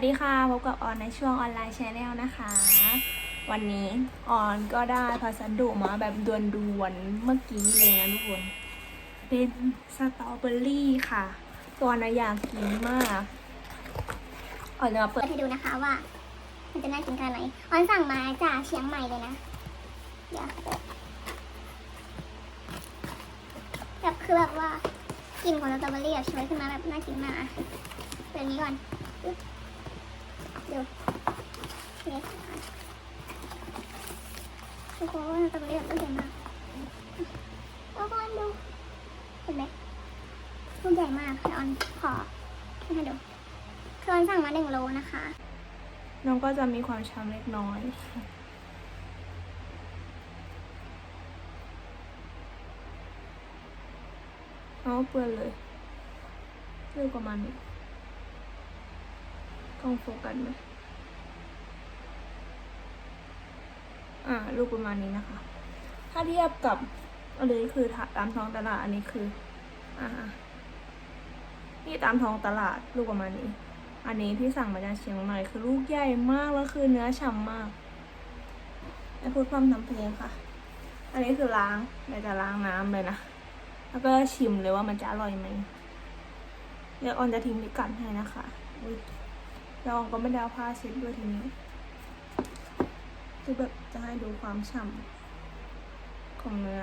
วัสดีค่ะ พบกับออนในช่วงออนไลน์ชนแนลนะคะ วันนี้ออนก็ได้พัสดุมาแบบด่วนๆเมื่อกี้เลยนะทุกคน เป็นสตรอเบอรี่ค่ะ ตัวนะอยากกินมากออนจะมาเปิดให้ดูนะคะว่า มันจะน่ากินขนาดไหนออนสั่งมาจากเชียงใหม่เลยนะ เดี๋ยวแบบคือแบบว่ากลิ่นของสตรอเบอรี่แบบโชยขึ้นมาแบบน่ากินมากอะเปิดนี้ก่อน ดูนี่ทุกคนตรอเบอรี่แบบต้นใหญ่มากทุกคนดู เห็นไหมลูกใหญ่มากเดี๋ยวออนขอให้ดูคือออนสั่งมาหนึ่งโลนะคะ น้องก็จะมีความช้ำเล็กน้อยเอาเปื้อนเลยเรื่องประมาณนี้ก ล้องโฟกัสไหมอ่ารูปประมาณนี้นะคะ ถ้าเทียบกับอันนี้คือตามท้องตลาดอันนี้คืออ่านี่ตามท้องตลาดลูกประมาณนี้ อันนี้ที่สั่งมาจากเชียงใหม่คือลูกใหญ่มากแล้วคือเนื้อฉ่ำมากไอ้พูดความทำเพลงค่ะ อันนี้คือล้างเดี๋ยวจะล้างน้ำเลยนะ แล้วก็ชิมเลยว่ามันจะอร่อยไหมเดี๋ยวออนจะทิ้งพิกัดให้นะคะอุ๊ย แล้วออนก็ไม่ได้เอาผ้าเช็ดด้วยทีนี้คือแบบจะให้ดูความฉ่ำของเนื้อ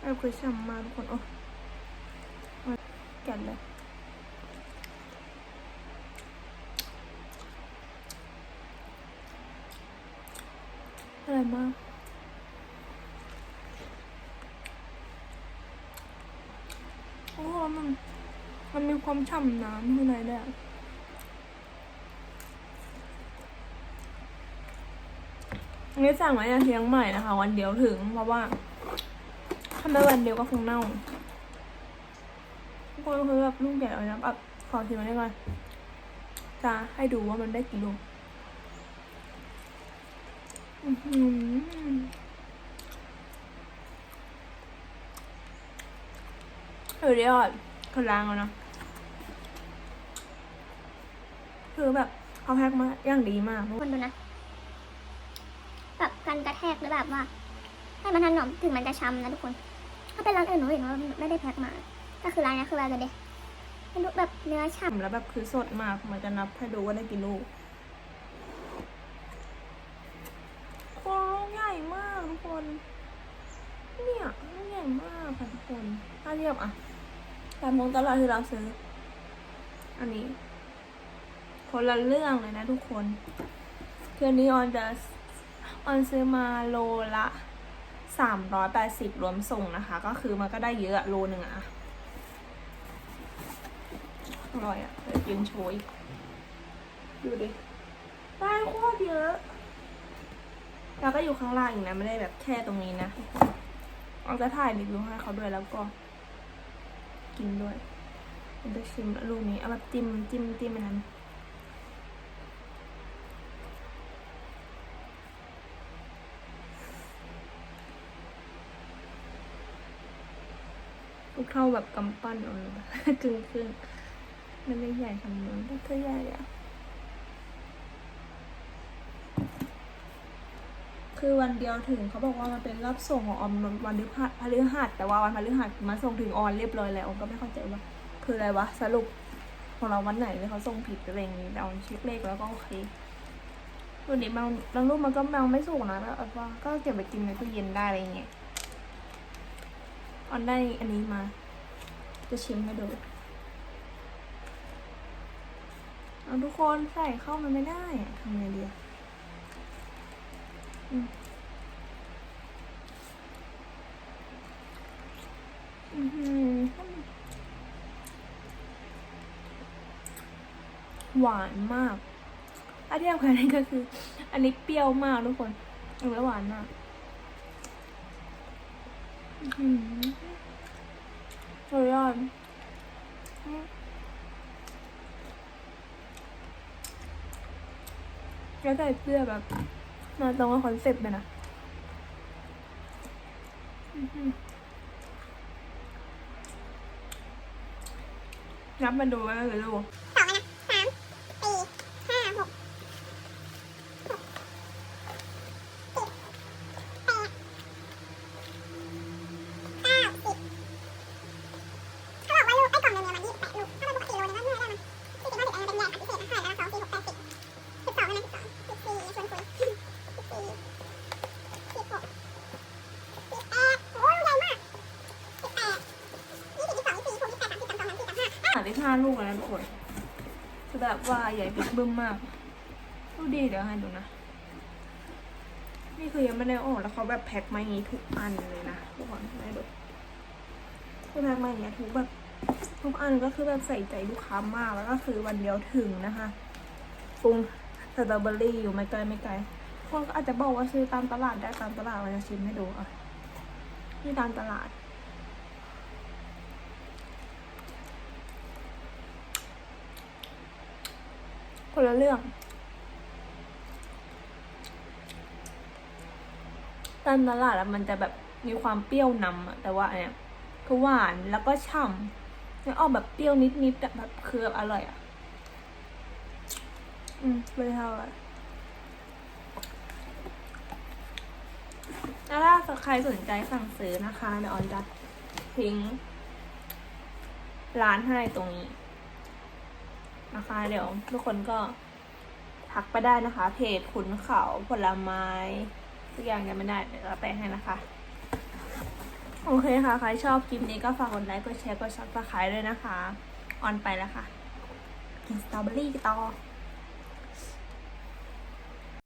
แอบคือฉ่ำมากทุกคนโอ้แกันเลยอร่อยมาก โอ้โหมัน มันมีความฉ่ำน้ำข้างในด้วยอันนี้สั่งมาจากเชียงใหม่นะคะ วันเดียวถึงเพราะว่าถ้าไม่วันเดียวก็คงเน่าทุกคนคือแบบลูกใหญ่เลยนะแบบขอชิมอันนี้ก่อนจะให้ดูว่ามันได้กี่ลูกอื้อหือเออเดี๋ยวคือล้างแล้วนะ คือแบบเขาแพ็คมาอย่างดีมากคนดูนะแบบการกระแทกหรือแบบว่าให้มันถนอมถึงมันจะช้ำนะทุกคน ถ้าเป็นร้านอื่นหนูเห็นว่าไม่ได้แพ็คมาก็คือร้านนี้คือร้านกันเดยเป็นแบบเนื้อฉ่ฉ่ำแล้วแบบคือสดมากมันจะนับให้ดูว่าได้กี่ลูกโอ้ลูกใหญ่มากทุกคน เนี่ยลูกใหญ่มากค่ะทุกคนถ้าเทียบอะตามมองตลาดที่เราซื้อ อันนี้ คนละเรื่องเลยนะทุกคนคืออันนี้ออนจะออนซื้อมาโลละสามร้อยแปดสิบรวมส่งนะคะ ก็คือมันก็ได้เยอะโลหนึ่งอะอร่อยอะเดี๋ยวกินโชยดูดิได้โคตรเยอะ แล้วก็อยู่ข้างล่างอีกนะ ไม่ได้แบบแค่ตรงนี้นะทุกคนเอาจะถ่ายรีวิวให้เขาด้วยแล้วก็ กินด้วยมันจะชิมแล้วลูกนี้เอาแบบจิ้มจิ้มจิ้มอันนั้น ลูก เท่าแบบกำปั้นเอาเลยกึ่งครึ่งมันไม่ใหญ่ขนาดนั้นแต่ก็ใหญ่อะคือวันเดียวถึงเขาบอกว่ามันเป็นรอบส่งของออมวันพฤหัสพฤหัสแต่ว่าวันพฤหัสมาส่งถึงออนเรียบร้อยแล้วออมก็ไม่เข้าใจว่า คืออะไรวะสรุปของเราวันไหนเลยเขาส่งผิดอะไรอย่างงี้แต่ออนเช็คเลขแล้วก็โอเครุ่นนี้บางบางรูปมันก็ยังไม่สุกนะแล้วเอาว่าก็เก็บไปกินในตู้เย็นได้อะไรอย่างเงี้ยออนได้อันนี้มา จะชิมให้ดูเอาทุกคนใส่เข้ามันไม่ได้ทำไงดีอืมอือหือหวานมากถ้าเทียบกันนี่ก็คือ อันนี้เปรี้ยวมากทุกคนอันนี้หวานมาก อื้อหือ สุดยอดแล้วใส่เสื้อแบบมาตรงกับคอนเซ็ปต์เลยนะนับมาดูว่าคือดูก สองนะสามสี่ห้าหกหกเจ็ดแปดเก้าสิบเขาบอกว่าลูกไอ้กล่องเดียวมันยี่สิบแปดลูกถ้าเป็นปกติโลนึงก็เท่าไหร่ได้มันสี่สิบห้าสิบอันเป็นแยกอันพิเศษนะห้าแล้วสองสี่หกแปดสิบสิบสองนะสิบสองสิบสี่ชวนคุยสิบสี่สิบหกสิบแปดโอ้ยใหญ่มากสิบแปดยี่สิบยี่สิบสองยี่สิบสี่ยี่สิบหกยี่สิบแปดสามสิบสองสามสี่สาม ห้าลูกแล้วนะทุกคนคือแบบว่าใหญ่บิ๊กบึ้มมากดูดีเดี๋ยวให้ดูนะ นี่คือยังไม่ได้ออกแล้วเขาแบบแพ็คมาอย่างนี้ทุกอันเลยนะทุกคนให้ดูคือแพ็คมาอย่างเงี้ยทุกแบบทุกอันก็คือแบบใส่ใจลูกค้ามากแล้วก็คือวันเดียวถึงนะคะปรุงสตรอเบอรี่อยู่ไม่ไกลไม่ไกลคนก็อาจจะบอกว่าซื้อตามตลาดได้ตามตลาดเราจะชิมให้ดูอะนี่ตามตลาด คนละเรื่อง ตามตลาดมันจะแบบมีความเปรี้ยวนำอะแต่ว่าอันเนี้ยคือหวานแล้วก็ฉ่ำแล้วออกแบบเปรี้ยวนิดๆอะแบบคือแบบอร่อยอะอืมไม่เท่าไหร่แล้วถ้าใครสนใจสั่งซื้อนะคะเดี๋ยวออนจะทิ้งร้านให้ตรงนี้ นะคะ เดี๋ยวทุกคนก็ทักไปได้นะคะ เพจขุนเขาผลไม้ทุกอย่างยังไม่ได้เดี๋ยวเราแปให้นะคะโอเคค่ะ ใครชอบคลิปนี้ก็ฝากกดไลค์ กดแชร์ กดซับสไครต์ด้วยนะคะ ออนไปแล้วค่ะ กินสตรอเบอรี่ต่อ